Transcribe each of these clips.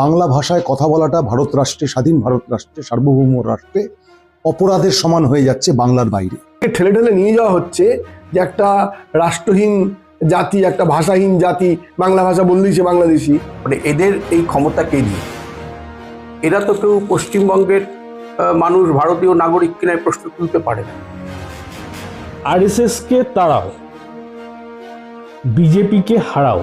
বাংলা ভাষায় কথা বলাটা ভারত রাষ্ট্রে স্বাধীন ভারত রাষ্ট্রে সার্বভৌম রাষ্ট্রে অপরাধের সমান হয়ে যাচ্ছে বাংলার বাইরে। ঠেলে ঠেলে নিয়ে যাওয়া হচ্ছে যে একটা রাষ্ট্রহীন জাতি একটা ভাষাহীন জাতি বাংলা ভাষা বললেই সে বাংলাদেশি। মানে এদের এই ক্ষমতা কে দিয়ে এরা তো কেউ পশ্চিমবঙ্গের মানুষ ভারতীয় নাগরিক কিনা এই প্রশ্ন তুলতে পারে না। আরএসএসকে তাড়াও বিজেপিকে হারাও।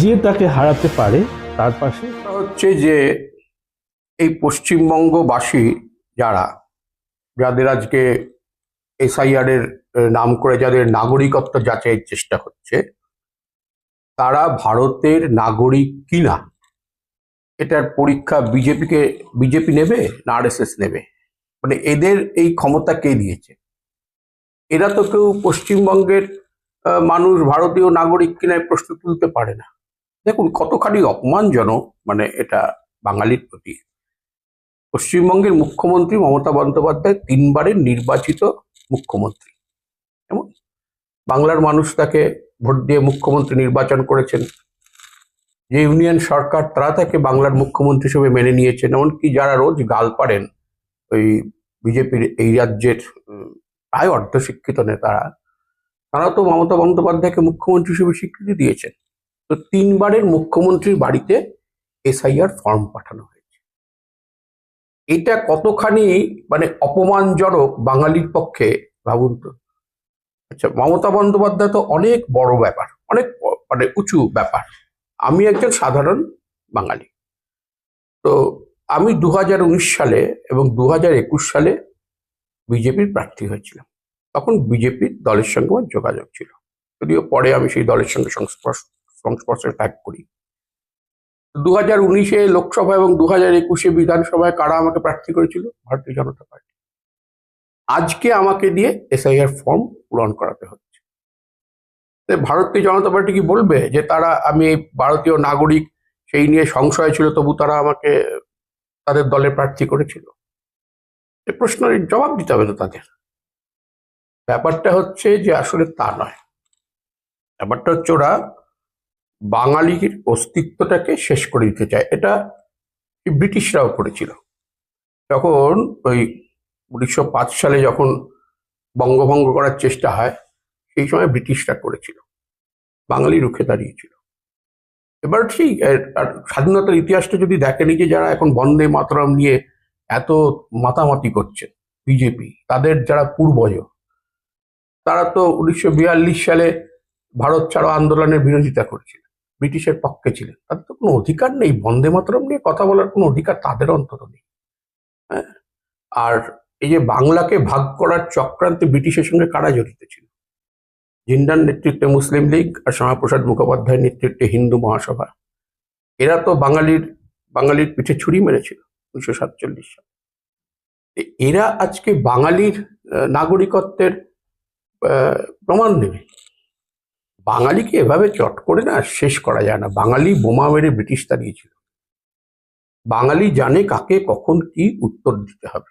যে তাকে হারাতে পারে তার পাশে। হচ্ছে যে, এই পশ্চিমবঙ্গবাসী যারা, যাদের আজকে এসআইআর এর নাম করে যাদের নাগরিকত্ব যাচাইয়ের চেষ্টা হচ্ছে, তারা ভারতের নাগরিক কিনা, এটার পরীক্ষা বিজেপিকে, বিজেপি নেবে না আরএসএস নেবে? মানে এদের এই ক্ষমতা কে দিয়েছে? এরা তো কেউ পশ্চিমবঙ্গের মানুষ, ভারতীয় নাগরিক কিনায় প্রশ্ন তুলতে পারে না। দেখুন, কতখানি অপমানজনক মানে এটা বাঙালির প্রতি। পশ্চিমবঙ্গের মুখ্যমন্ত্রী মমতা বন্দ্যোপাধ্যায় তিনবারের নির্বাচিত মুখ্যমন্ত্রী। এমন বাংলার মানুষ তাকে ভোট দিয়ে মুখ্যমন্ত্রী নির্বাচন করেছেন। যে ইউনিয়ন সরকার, তারা তাকে বাংলার মুখ্যমন্ত্রী হিসেবে মেনে নিয়েছেন। এমনকি যারা রোজ গাল পারেন, ওই বিজেপির এই রাজ্যের প্রায় অর্ধশিক্ষিত নেতারা, তারা তো মমতা বন্দ্যোপাধ্যায়কে মুখ্যমন্ত্রী হিসেবে স্বীকৃতি দিয়েছেন। তো তিনবারের মুখ্যমন্ত্রীর বাড়িতে এসআইআর ফর্ম পাঠানো হয়েছে। এটা কতখানি মানে অপমানজনক বাঙালির পক্ষে ভাবুন তো। আচ্ছা মমতা বন্দ্যোপাধ্যায় তো অনেক বড় ব্যাপার, অনেক মানে উঁচু ব্যাপার। আমি একজন সাধারণ বাঙালি। তো আমি দু হাজার উনিশ সালে এবং দু হাজার একুশ সালে বিজেপির প্রার্থী হয়েছিলাম। তখন বিজেপির দলের সঙ্গে যোগাযোগ ছিল। যদিও পরে আমি সেই দলের সঙ্গে সংস্পর্শ সংস্পর্শে ত্যাগ করি। দু হাজার উনিশে লোকসভা এবং দু হাজার একুশে বিধানসভায় কারা আমাকে প্রার্থী করেছিল? ভারতীয় জনতা পার্টি। আজকে আমাকে দিয়ে এসআইআর ফর্ম পূরণ করাতে হচ্ছে। ভারতীয় জনতা পার্টি কি বলবে যে তারা, আমি ভারতীয় নাগরিক, সেই নিয়ে সংশয় ছিল, তবু তারা আমাকে, তাদের দলে প্রার্থী করেছিল? এ প্রশ্নের জবাব দিতে হবে তো তাদের। ব্যাপারটা হচ্ছে যে আসলে তা নয়। ব্যাপারটা হচ্ছে ওরা বাঙালির অস্তিত্বটাকে শেষ করে দিতে চায়। এটা ব্রিটিশরাও করেছিল। তখন ওই উনিশশো পাঁচ সালে যখন বঙ্গভঙ্গ করার চেষ্টা হয়, সেই সময় ব্রিটিশরা করেছিল। বাঙালি রুখে দাঁড়িয়েছিল। এবার ঠিক আর স্বাধীনতার ইতিহাসটা যদি দেখেনি যে যারা এখন বন্দে মাতরম নিয়ে এত মাতামাতি করছে বিজেপি, তাদের যারা পূর্বজ, তারা তো উনিশশো বিয়াল্লিশ সালে ভারত ছাড়ো আন্দোলনের বিরোধিতা করেছিল। ব্রিটিশের পক্ষে ছিলেন। তাদের তো কোনো অধিকার নেই। বন্দে মাতরম নিয়ে কথা বলার কোনো অধিকার তাদের অন্তত নেই। হ্যাঁ? আর এই যে বাংলাকে ভাগ করার চক্রান্তে ব্রিটিশের সঙ্গে কারা জড়িত ছিল? জিন্দার নেতৃত্বে মুসলিম লীগ আর শ্যামাপ্রসাদ মুখোপাধ্যায়ের নেতৃত্বে হিন্দু মহাসভা। এরা তো বাঙালির বাঙালির পিঠে ছুরি মেরেছিল উনিশশো সাতচল্লিশ সালে। এরা আজকে বাঙালির নাগরিকত্বের প্রমাণ দেবে। বাঙালিকে এভাবে চট করে না শেষ করা যায় না। বাঙালি বোমা মেরে ব্রিটিশ তাড়িয়েছিল বাঙালি জানে কাকে কখন কি উত্তর দিতে হবে।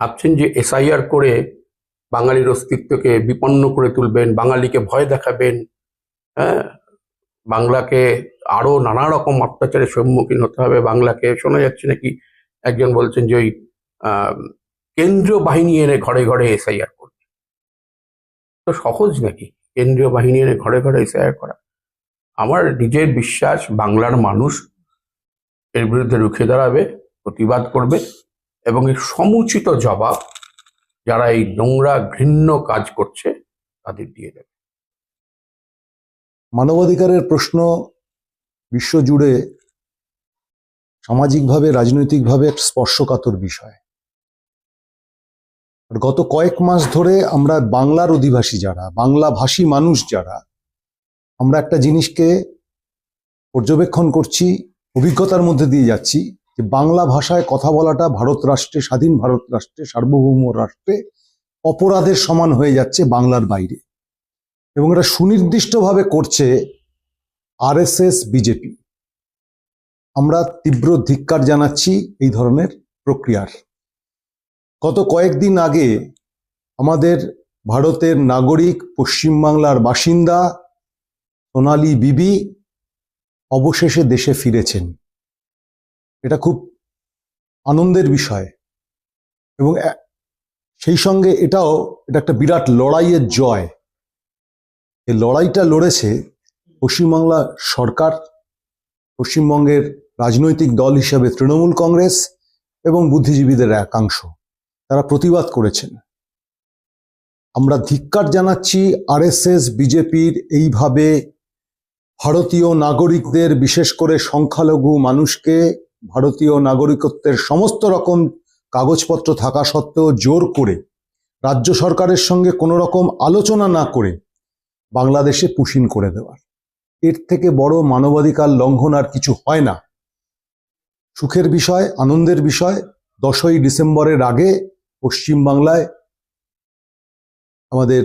ভাবছেন যে এসআইআর করে বাঙালির অস্তিত্বকে বিপন্ন করে তুলবেন, বাঙালিকে ভয় দেখাবেন হ্যাঁ? বাংলাকে আরও নানা রকম অত্যাচারের সম্মুখীন হতে হবে। বাংলাকে শোনা যাচ্ছে নাকি একজন বলছেন যে ওই কেন্দ্রীয় বাহিনী এনে ঘরে ঘরে এসআইআর করবে। তো সহজ নাকি? কেন্দ্রীয় বাহিনী এনে ঘরে ঘরে এসআইআর করা। আমার নিজের বিশ্বাস, বাংলার মানুষ এর বিরুদ্ধে রুখে দাঁড়াবে, প্রতিবাদ করবে এবং এর সমুচিত জবাব যারা এই নোংরা, ঘৃণ্য কাজ করছে, তাদের দিয়ে দেবে। মানবাধিকারের প্রশ্ন বিশ্বজুড়ে সামাজিকভাবে, রাজনৈতিকভাবে স্পর্শকাতর বিষয়। গত কয়েক মাস ধরে আমরা বাংলার অধিবাসী যারা বাংলা ভাষী মানুষ যারা, আমরা একটা জিনিসকে পর্যবেক্ষণ করছি, অভিজ্ঞতার মধ্যে দিয়ে যাচ্ছি যে বাংলা ভাষায় কথা বলাটা ভারত রাষ্ট্রে, স্বাধীন ভারত রাষ্ট্রে, সার্বভৌম রাষ্ট্রে অপরাধের সমান হয়ে যাচ্ছে বাংলার বাইরে। এবং এটা সুনির্দিষ্টভাবে করছে আরএসএস, বিজেপি। আমরা তীব্র ধিক্কার জানাচ্ছি এই ধরনের প্রক্রিয়ার। গত কয়েকদিন আগে আমাদের ভারতের নাগরিক পশ্চিমবাংলার বাসিন্দা সোনালী বিবি অবশেষে দেশে ফিরেছেন। এটা খুব আনন্দের বিষয় এবং সেই সঙ্গে এটাও, এটা একটা বিরাট লড়াইয়ের জয়। এই লড়াইটা লড়েছে পশ্চিমবাংলা সরকার, পশ্চিমবঙ্গের রাজনৈতিক দল হিসাবে তৃণমূল কংগ্রেস এবং বুদ্ধিজীবীদের একাংশ। তারা প্রতিবাদ করেছেন। আমরা ধিক্কার জানাচ্ছি আরএসএস, বিজেপির এইভাবে ভারতীয় নাগরিকদের, বিশেষ করে সংখ্যালঘু মানুষকে ভারতীয় নাগরিকত্বের সমস্ত রকম কাগজপত্র থাকা সত্ত্বেও জোর করে রাজ্য সরকারের সঙ্গে কোনো রকম আলোচনা না করে বাংলাদেশে পুশিন করে দেওয়ার। এর থেকে বড় মানবাধিকার লঙ্ঘন আর কিছু হয় না। সুখের বিষয়, আনন্দের বিষয়, দশই ডিসেম্বরের আগে পশ্চিমবাংলায় আমাদের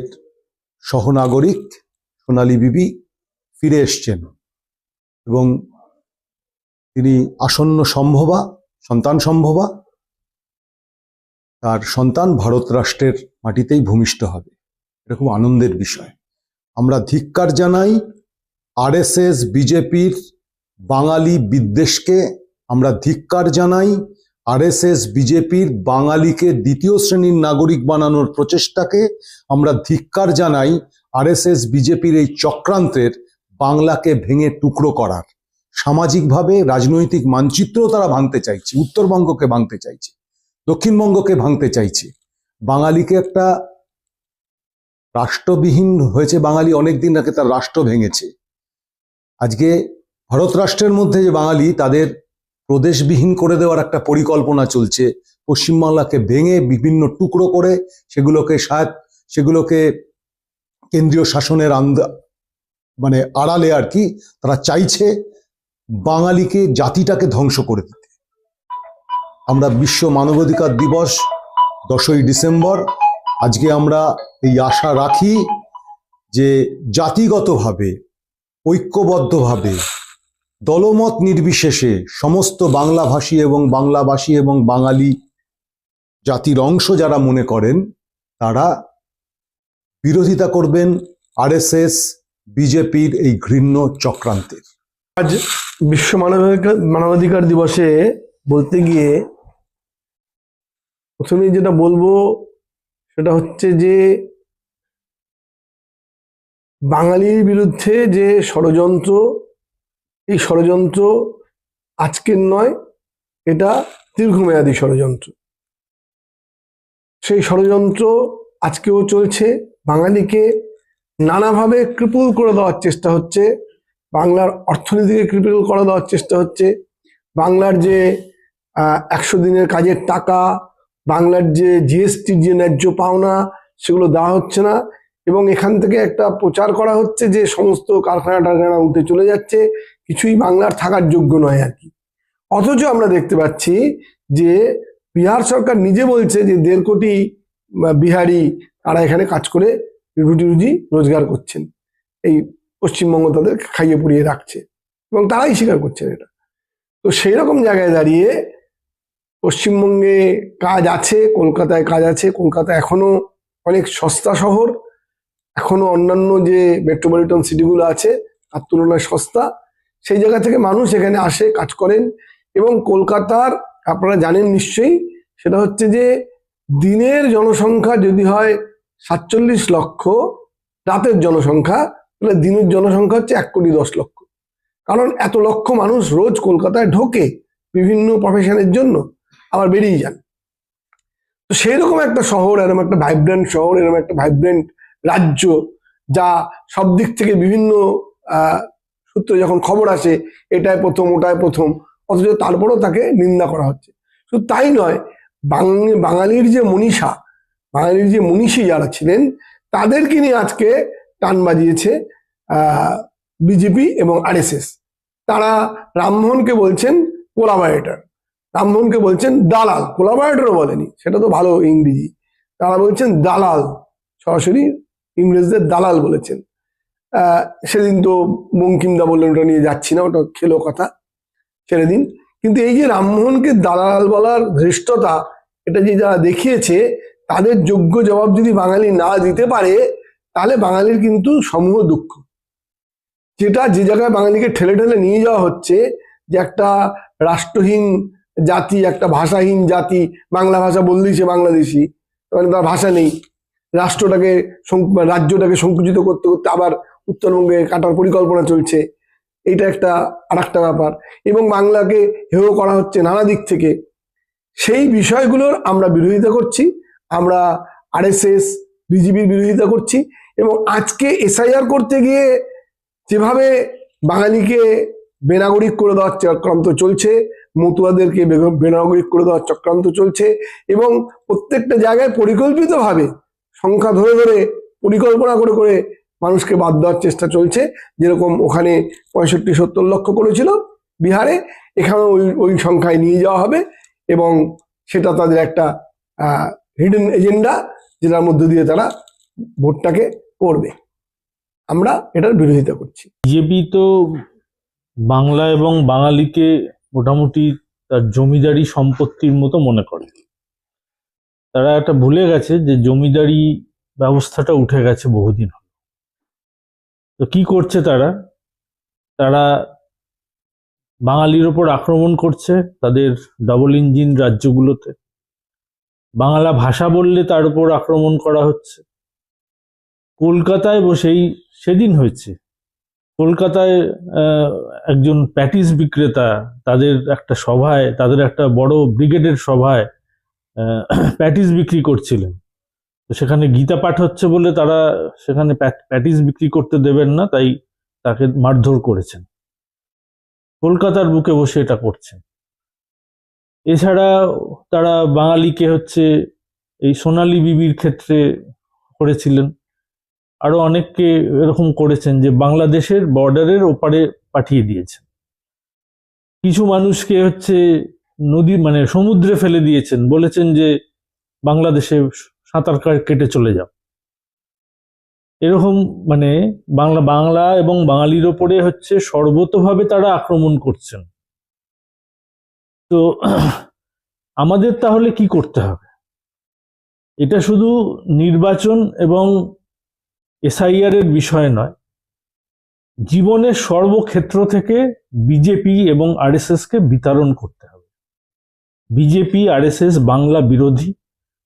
সহনাগরিক সোনালী বিবি ফিরে এসছেন এবং তিনি আসন্ন সম্ভবা, সন্তান সম্ভবা, তার সন্তান ভারত রাষ্ট্রের মাটিতেই ভূমিষ্ঠ হবে। খুব আনন্দের বিষয়। আমরা ধিক্কার জানাই আরএসএস, বিজেপির বাঙালি বিদ্বেষকে, আমরা ধিক্কার জানাই আরএসএস, বিজেপির বাঙালিকে দ্বিতীয় শ্রেণির নাগরিক বানানোর প্রচেষ্টাকে আমরা ধিক্কার জানাই আরএসএস, বিজেপির এই চক্রান্তের বাংলাকে ভেঙে টুকরো করার। সামাজিকভাবে, রাজনৈতিক মানচিত্র তারা ভাঙতে চাইছে, উত্তরবঙ্গকে ভাঙতে চাইছে, দক্ষিণবঙ্গকে ভাঙতে চাইছে। বাঙালিকে একটা রাষ্ট্রবিহীন হয়েছে বাঙালি অনেকদিন আগে তার রাষ্ট্র ভেঙেছে। আজকে ভারত রাষ্ট্রের মধ্যে যে বাঙালি, তাদের প্রদেশবিহীন করে দেওয়ার একটা পরিকল্পনা চলছে। পশ্চিমবাংলাকে ভেঙে বিভিন্ন টুকরো করে সেগুলোকে সায় সেগুলোকে কেন্দ্রীয় শাসনের আন্দা মানে আড়ালে আর কি তারা চাইছে বাঙালিকে, জাতিটাকে ধ্বংস করে দিতে। আমরা বিশ্ব মানবাধিকার দিবস দশই ডিসেম্বর। আজকে আমরা এই আশা রাখি যে জাতিগতভাবে, ঐক্যবদ্ধভাবে দলমত নির্বিশেষে সমস্ত বাংলাভাষী এবং বাংলাভাষী এবং বাঙালি জাতির অংশ যারা মনে করেন, তারা বিরোধিতা করবেন আরএসএস, বিজেপির এই ঘৃণ্য চক্রান্তের। আজ বিশ্ব মানবাধিকার মানবাধিকার দিবসে বলতে গিয়ে প্রথমেই যেটা বলব সেটা হচ্ছে যে বাঙালির বিরুদ্ধে যে ষড়যন্ত্র এই ষড়যন্ত্র আজকের নয়, এটা দীর্ঘমেয়াদী ষড়যন্ত্র। সেই ষড়যন্ত্র আজকেও চলছে, বাঙালিকে নানাভাবে ক্রিপুল করে দেওয়ার চেষ্টা হচ্ছে, বাংলার অর্থনীতিকে ক্রিপিল করে দেওয়ার চেষ্টা হচ্ছে, বাংলার যে একশো দিনের কাজের টাকা, বাংলার যে জিএসটির যে ন্যায্য পাওনা, সেগুলো দেওয়া হচ্ছে না, এবং এখান থেকে একটা প্রচার করা হচ্ছে যে সমস্ত কারখানা টারখানা উঠে চলে যাচ্ছে কিছুই বাংলার থাকার যোগ্য নয় আর কি। অথচ আমরা দেখতে পাচ্ছি যে বিহার সরকার নিজে বলছে যে দেড় কোটি বিহারি তারা এখানে কাজ করে রুটি রুজি রোজগার করছেন। এই পশ্চিমবঙ্গ তাদের খাইয়ে পুড়িয়ে রাখছে এবং তারাই স্বীকার করছেন এটা। তো সেই রকম জায়গায় দাঁড়িয়ে পশ্চিমবঙ্গে কাজ আছে, কলকাতায় কাজ আছে, কলকাতা এখনও অনেক সস্তা শহর, এখনও অন্যান্য যে মেট্রোপলিটন সিটিগুলো আছে, তার তুলনায় সস্তা। সেই জায়গা থেকে মানুষ এখানে আসে, কাজ করেন এবং কলকাতার, আপনারা জানেন নিশ্চয়ই, সেটা হচ্ছে যে দিনের জনসংখ্যা যদি হয় সাতচল্লিশ লক্ষ, রাতের জনসংখ্যা, তাহলে দিনের জনসংখ্যা হচ্ছে এক কোটি দশ লক্ষ। কারণ এত লক্ষ মানুষ রোজ কলকাতায় ঢোকে বিভিন্ন প্রফেশনের জন্য, আবার বেরিয়ে যান। তো সেই রকম একটা শহর, এরকম একটা ভাইব্রেন্ট শহর, এরকম একটা ভাইব্রেন্ট রাজ্য, যা সব দিক থেকে বিভিন্ন সূত্রে যখন খবর আসে, এটাই প্রথম, ওটাই প্রথম, অথচ তারপরেও তাকে নিন্দা করা হচ্ছে। শুধু তাই নয় বাঙালির যে মনীষা, বাঙালির যে মনীষী যারা ছিলেন, তাদেরকে নিয়ে আজকে টান বাজিয়েছে বিজেপি এবং আরএসএস। তারা রামমোহনকে বলছেন কোলাবারেটার, রামমোহনকে বলছেন দালাল, কোলাবারেটারও বলেনি, সেটা তো ভালো ইংরেজি। তারা বলছেন দালাল, সরাসরি ইংরেজদের দালাল বলেছেন। সেদিন তো বঙ্কিমদা বললেন, ওটা নিয়ে যাচ্ছি না, ওটা খেলো কথা, ছেড়ে দিন। কিন্তু এই যে রামমোহনকে দালাল বলার ধৃষ্টতা, এটা যে যারা দেখিয়েছে, তাদের যোগ্য জবাব যদি বাঙালি না দিতে পারে, তাহলে বাঙালির কিন্তু সমূহ দুঃখ। যেটা যে জায়গায় বাঙালিকে ঠেলে ঠেলে নিয়ে যাওয়া হচ্ছে, যে একটা রাষ্ট্রহীন জাতি, একটা ভাষাহীন জাতি, বাংলা ভাষা বললেই সে বাংলাদেশি মানে তার ভাষা নেই। রাষ্ট্রটাকে রাজ্যটাকে সংকুচিত করতে করতে আবার উত্তরবঙ্গে কাটার পরিকল্পনা চলছে। এটা একটা আর একটা ব্যাপার। এবং বাংলাকে হেয় করা হচ্ছে নানা দিক থেকে। সেই বিষয়গুলোর আমরা বিরোধিতা করছি। আমরা আরএসএস বিজেপির বিরোধিতা করছি। এবং আজকে এসআইআর করতে গিয়ে যেভাবে বাঙালিকে বেনাগরিক করে দেওয়ার চক্রান্ত চলছে, মতুয়াদেরকে বেনাগরিক করে দেওয়ার চক্রান্ত চলছে এবং প্রত্যেকটা জায়গায় পরিকল্পিতভাবে সংখ্যা ধরে ধরে পরিকল্পনা করে করে মানুষকে বাদ দেওয়ার চেষ্টা চলছে। যেরকম ওখানে পঁয়ষট্টি, সত্তর লক্ষ করেছিল বিহারে এখানে ওই ওই সংখ্যায় নিয়ে যাওয়া হবে এবং সেটা তাদের একটা হিডেন এজেন্ডা যেটার মধ্য দিয়ে তারা ভোটটাকে করবে। আমরা এটার বিরোধিতা করছি। বিজেপি তো বাংলা এবং বাঙালিকে মোটামুটি তার জমিদারি সম্পত্তির মতো মনে করে। তারা একটা ভুলে গেছে যে জমিদারি ব্যবস্থাটা উঠে গেছে বহুদিন। তো কি করছে তারা? তারা বাঙালির ওপর আক্রমণ করছে তাদের ডবল ইঞ্জিন রাজ্যগুলোতে। বাংলা ভাষা বললে তার উপর আক্রমণ করা হচ্ছে। কলকাতায় বসেই সেদিন হয়েছে। কলকাতায় একজন প্যাটিস বিক্রেতা তাদের একটা সভায়, তাদের একটা বড় ব্রিগেডের সভায় প্যাটিস বিক্রি করছিলেন। তো সেখানে গীতা পাঠ হচ্ছে বলে তারা সেখানে প্যাটিস বিক্রি করতে দেবেন না, তাই তাকে মারধর করেছেন। কলকাতার বুকে বসে এটা করছেন। এছাড়া তারা বাঙালিকে হচ্ছে এই সোনালী বিবির ক্ষেত্রে করেছিলেন। আরও অনেককে এরকম করেছেন যে বাংলাদেশের বর্ডারের ওপারে পাঠিয়ে দিয়েছেন। কিছু মানুষকে হচ্ছে নদী মানে সমুদ্রে ফেলে দিয়েছেন। বলেছেন যে বাংলাদেশে সাঁতার কেটে চলে যাও। এরকম মানে বাংলা বাংলা এবং বাঙালির ওপরে হচ্ছে সর্বতভাবে তারা আক্রমণ করছেন। তো আমাদের তাহলে কি করতে হবে? এটা শুধু নির্বাচন এবং এসআইআর এর বিষয় নয়। জীবনের সর্বক্ষেত্র থেকে বিজেপি এবং আরএসএস কে বিতরণ করতে হবে। বিজেপি, আরএসএস, বাংলা বিরোধী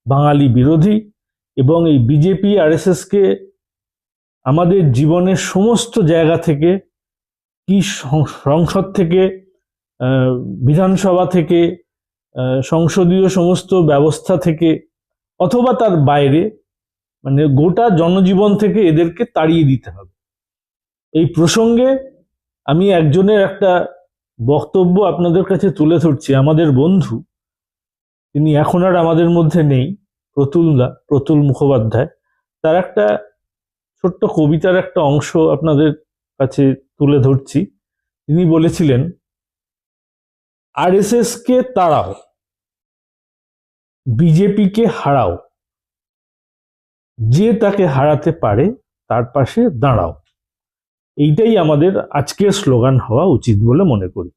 বাঙালি বিরোধী এবং এই বিজেপি, আরএসএস কে আমাদের জীবনের সমস্ত জায়গা থেকে, কি সংসদ থেকে বিধানসভা থেকে সংসদীয় সমস্ত ব্যবস্থা থেকে অথবা তার বাইরে মানে গোটা জনজীবন থেকে এদেরকে তাড়িয়ে দিতে হবে। এই প্রসঙ্গে আমি একজনের একটা বক্তব্য আপনাদের কাছে তুলে ধরছি, আমাদের বন্ধু তিনি এখন আর আমাদের মধ্যে নেই প্রতুলদা প্রতুল মুখোপাধ্যায়। তার একটা ছোট্ট কবিতার একটা অংশ আপনাদের কাছে তুলে ধরছি। তিনি বলেছিলেন আরএসএস কে তাড়াও, বিজেপিকে হারাও। যে তাকে হারাতে পারে, তার পাশে দাঁড়াও। এইটাই আমাদের আজকের স্লোগান হওয়া উচিত বলে মনে করি।